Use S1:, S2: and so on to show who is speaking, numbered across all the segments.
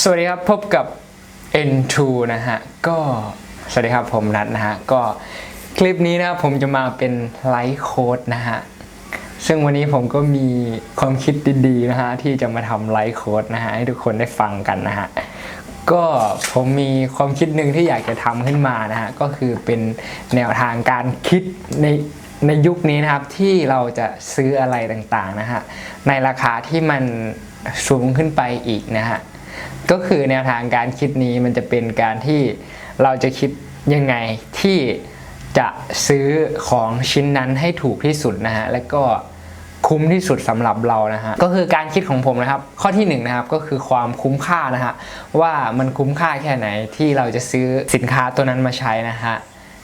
S1: สวัสดีครับพบกับ N2 นะฮะก็สวัสดีครับผมนัทนะฮะก็คลิปนี้นะครับผมจะมาเป็นไลฟ์โค้ดนะฮะซึ่งวันนี้ผมก็มีความคิดดีๆนะฮะที่จะมาทำไลฟ์โค้ดนะฮะให้ทุกคนได้ฟังกันนะฮะก็ผมมีความคิดหนึ่งที่อยากจะทำขึ้นมานะฮะก็คือเป็นแนวทางการคิดในในยุคนี้นะครับที่เราจะซื้ออะไรต่างๆนะฮะในราคาที่มันสูงขึ้นไปอีกนะฮะ ก็คือแนวทางการคิดนี้มันจะเป็นการที่เราจะคิดยังไงที่จะซื้อของชิ้นนั้นให้ถูกที่สุดนะฮะและก็คุ้มที่สุดสำหรับเรานะฮะก็คือการคิดของผมนะครับ ข้อที่หนึ่งนะครับก็คือความคุ้มค่านะฮะว่ามันคุ้มค่าแค่ไหนที่เราจะซื้อสินค้าตัวนั้นมาใช้นะฮะ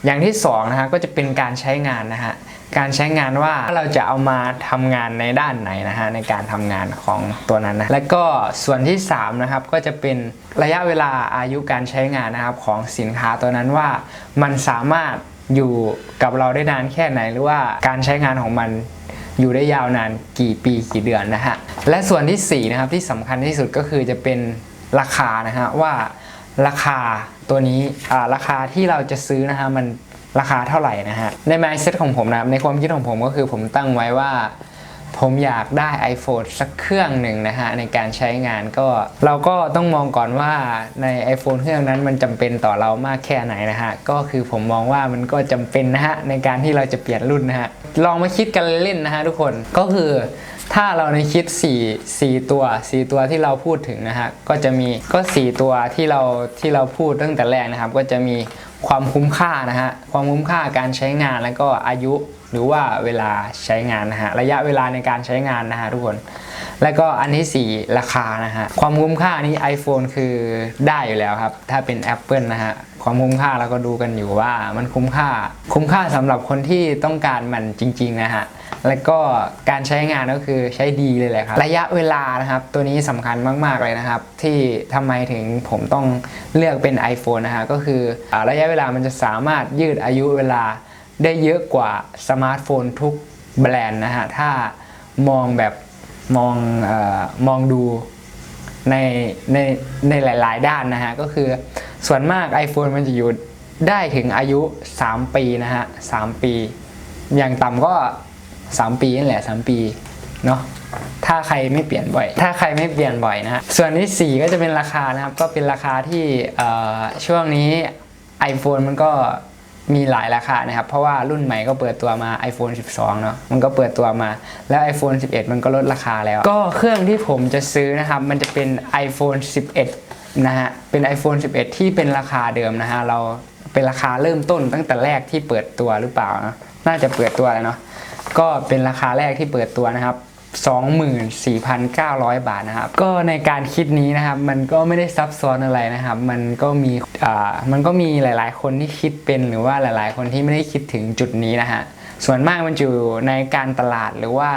S1: อย่างที่สองนะฮะก็จะเป็นการใช้งานนะฮะ การใช้งานว่าเราจะเอามาทำงานในด้านไหนนะฮะในการทำงานของตัวนั้นนะและก็ส่วนที่3นะครับก็จะเป็นระยะเวลาอายุการใช้งานนะครับของสินค้าตัวนั้นว่ามันสามารถอยู่กับเราได้นานแค่ไหนหรือว่าการใช้งานของมันอยู่ได้ยาวนานกี่ปีกี่เดือนนะฮะและส่วนที่สี่นะครับที่สำคัญที่สุดก็คือจะเป็นราคานะฮะว่าราคาตัวนี้ราคาที่เราจะซื้อนะฮะมัน ราคาเท่าไหร่นะฮะ ใน mindset ของผมนะครับในความคิดของผมก็คือผมตั้งไว้ว่า ผมอยากได้ iPhone สักเครื่องหนึ่งนะฮะ ในการใช้งานก็เราก็ต้องมองก่อนว่าใน iPhone เครื่องนั้นมันจำเป็นต่อเรามากแค่ไหนนะฮะ ก็คือผมมองว่ามันก็จำเป็นนะฮะ ในการที่เราจะเปลี่ยนรุ่นนะฮะ ลองมาคิดกันเล่นนะฮะทุกคนก็คือถ้าเราในคิด 4 4 ตัว 4 ตัวที่เราพูดถึงนะฮะ ก็จะมีก็ 4 ตัวที่เราที่เราพูดตั้งแต่แรกนะครับ ก็จะมี ความคุ้มค่านะฮะความคุ้มค่าการใช้งานแล้วก็อายุหรือว่าเวลาใช้งานนะฮะระยะเวลาในการใช้งานนะฮะทุกคน แล้วก็อันที่ 4 ราคานะฮะความคุ้มค่านี้ iPhone คือได้อยู่แล้วครับ ถ้าเป็น Apple นะฮะความคุ้มค่าเราก็ดูกันอยู่ว่ามันคุ้มค่า คุ้มค่าสำหรับคนที่ต้องการมันจริง ๆ นะฮะ แล้วก็การใช้งานก็คือใช้ดีเลยแหละครับ ระยะเวลานะครับ ตัวนี้สำคัญมาก ๆ เลยนะครับ ที่ทำไมถึงผมต้องเลือกเป็น iPhone นะฮะก็คืออระยะเวลามันจะสามารถยืดอายุเวลาได้เยอะกว่าสมาร์ทโฟนทุกแบรนด์นะฮะ ถ้ามองแบบมองอมองดูในในในหลาย ๆ ด้านนะฮะ ก็คือส่วนมาก iPhone มันจะอยู่ได้ถึงอายุ 3 ปีนะฮะ 3 ปี อย่างต่ำก็ 3 ปีนั่นแหละ 3 ปีเนาะถ้าใครไม่เปลี่ยนบ่อย ถ้าใครไม่เปลี่ยนบ่อยนะฮะส่วนที่ 4 ก็จะเป็นราคานะครับ ก็เป็นราคาที่ช่วงนี้ iPhone มันก็มีหลายราคานะครับ เพราะว่ารุ่นใหม่ก็เปิดตัวมา iPhone 12 เนาะมันก็เปิดตัวมา แล้ว iPhone 11 มันก็ลดราคาแล้ว ก็เครื่องที่ผมจะซื้อนะครับ มันจะเป็น iPhone 11 นะฮะ เป็น iPhone 11 ที่เป็นราคาเดิมนะฮะ เราเป็นราคาเริ่มต้นตั้งแต่แรกที่เปิดตัวหรือเปล่านะน่าจะเปิดตัวแล้วเนาะ ก็เป็นราคาแรกที่เปิดตัวนะครับ24,900 บาทนะครับ ก็ในการคิดนี้นะครับมันก็ไม่ได้ซับซ้อนอะไรนะครับ มันก็มีอ่ามันก็มีหลาย ๆ คนที่คิดเป็นหรือว่าหลาย ๆ คนที่ไม่ได้คิดถึงจุดนี้นะฮะส่วนมากมันอยู่ในการตลาดหรือว่า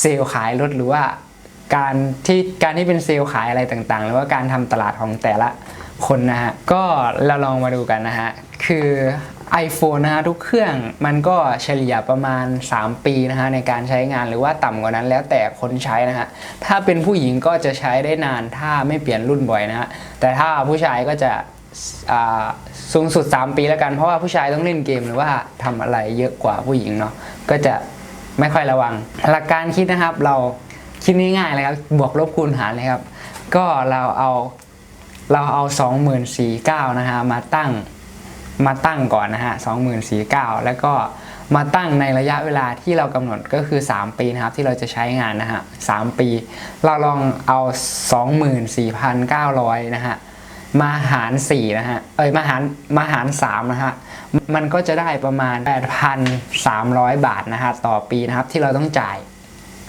S1: เซลล์ขายรถหรือว่าการที่การที่เป็นเซลล์ขายอะไรต่างๆ หรือว่าการทำตลาดของแต่ละคนนะฮะก็เราลองมาดูกันนะฮะคือ iPhone นะฮะทุกเครื่องมันก็เฉลี่ยประมาณ 3 ปีนะฮะในการใช้งานหรือว่าต่ำกว่านั้นแล้วแต่คนใช้นะฮะถ้าเป็นผู้หญิงก็จะใช้ได้นานถ้าไม่เปลี่ยนรุ่นบ่อยนะฮะแต่ถ้าผู้ชายก็จะสูงสุด 3 ปีแล้วกันเพราะว่าผู้ชายต้องเล่นเกมหรือว่าทำอะไรเยอะกว่าผู้หญิงเนาะก็จะไม่ค่อยระวัง หลักการคิดนะครับเราคิดง่ายๆเลยครับบวกลบคูณหารเลยครับ ก็เราเอาเราเอา24,900นะฮะมาตั้ง มาตั้งก่อนนะฮะ2049 แล้วก็มาตั้งในระยะเวลาที่เรากำหนดก็คือ 3 ปีนะครับที่เราจะใช้งานนะฮะ3ปี เราลองเอา 24,900 นะฮะมาหาร4นะฮะเอ้ยมาหารมาหาร3นะฮะมันก็จะได้ประมาณ 8,300 บาทนะฮะต่อปีนะครับที่เราต้องจ่าย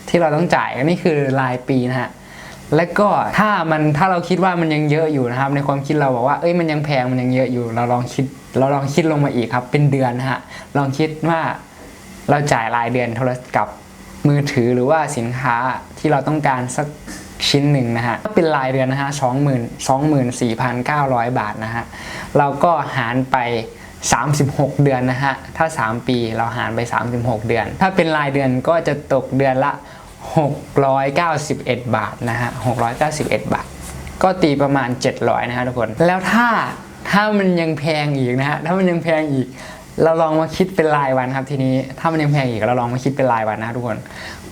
S1: ที่เราต้องจ่ายนนี้คือรายปีนะฮะ และก็ถ้ามันถ้าเราคิดว่ามันยังเยอะอยู่นะครับ ในความคิดเราบอกว่าเอ้ยมันยังแพงมันยังเยอะอยู่ เราลองคิดเราลองคิดลงมาอีกครับ เป็นเดือนนะฮะลองคิดว่าเราจ่ายรายเดือนโทรศัพท์มือถือหรือว่าสินค้าที่เราต้องการสักชิ้นหนึ่งนะฮะถ้าเป็นรายเดือนนะฮะสองหมื่นสองหมื่นสี่พันเก้าร้อยบาทนะฮะเราก็หารไป 36 เดือนนะฮะถ้า 3 ปีเราหารไป 36 เดือน ถ้าเป็นรายเดือนก็จะตกเดือนละ 691 บาทนะฮะ691 บาท ก็ตีประมาณ 700นะฮะทุกคน แล้วถ้าถ้ามันยังแพงอีกนะฮะถ้ามันยังแพงอีก เราลองมาคิดเป็นรายวันครับทีนี้ถ้ามันยังแพงอีกเราลองมาคิดเป็นรายวันนะทุกคน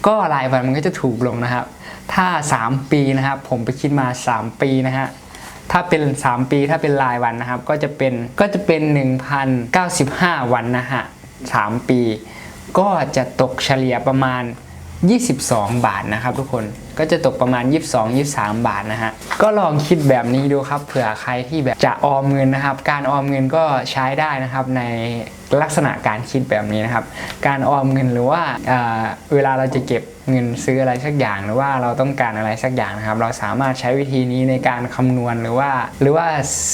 S1: ก็รายวันมันก็จะถูกลงนะครับ ถ้า 3 ปีนะครับผมไปคิดมา 3 ปีนะฮะถ้าเป็น 3 ปีถ้าเป็นรายวันนะครับ ก็จะเป็นก็จะเป็น 1,095 วันนะฮะ3ปี ก็จะตกเฉลี่ยประมาณ 22 บาทนะครับทุกคนก็จะตกประมาณ 22-23 บาทนะฮะก็ลองคิดแบบนี้ดูครับเผื่อใครที่แบบจะออมเงินนะครับ การออมเงินก็ใช้ได้นะครับในลักษณะการคิดแบบนี้นะครับ การออมเงินหรือว่าเวลาเราจะเก็บเงินซื้ออะไรสักอย่างหรือว่าเราต้องการอะไรสักอย่างนะครับ เราสามารถใช้วิธีนี้ในการคำนวณหรือว่า หรือว่า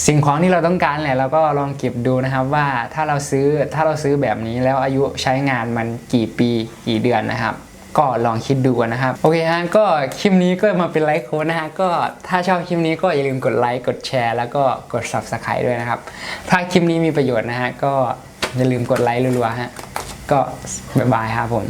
S1: สิ่งของที่เราต้องการแหละเราก็ลองเก็บดูนะครับว่าถ้าเราซื้อถ้าเราซื้อแบบนี้แล้วอายุใช้งานมันกี่ปีกี่เดือนนะครับ ก็ลองคิดดูนะครับ โอเคฮะก็คลิปนี้ก็มาเป็นไลฟ์โค้ดนะฮะก็ถ้าชอบคลิปนี้ก็อย่าลืมกดไลค์กดแชร์แล้วก็กด subscribe ด้วยนะครับ ถ้าคลิปนี้มีประโยชน์นะฮะก็อย่าลืมกดไลค์รัวๆฮะก็บ๊ายบายครับผม